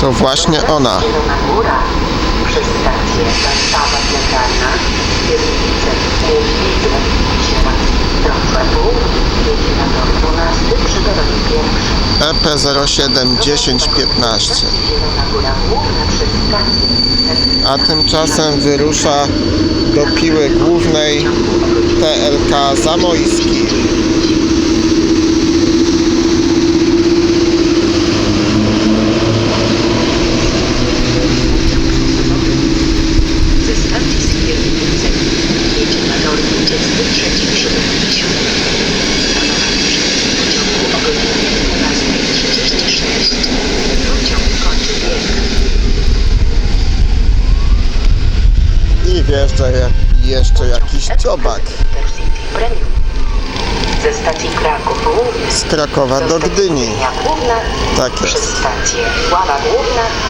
To właśnie ona. Zielona Góra przez stację Warszawa Centralna, Kiernice, Mieźwice, Sierak, Wrocław Południe, jedzie na tor 12 przy drodze pierwszej. EP07 1015. Zielona Góra Główna przez stację A tymczasem wyrusza do piły głównej TLK Zamojski. I wjeżdża jak jeszcze jakiś dziobak. Ze stacji Kraków z Krakowa do Gdyni. Główna Tak przez jest. stację Ława Główna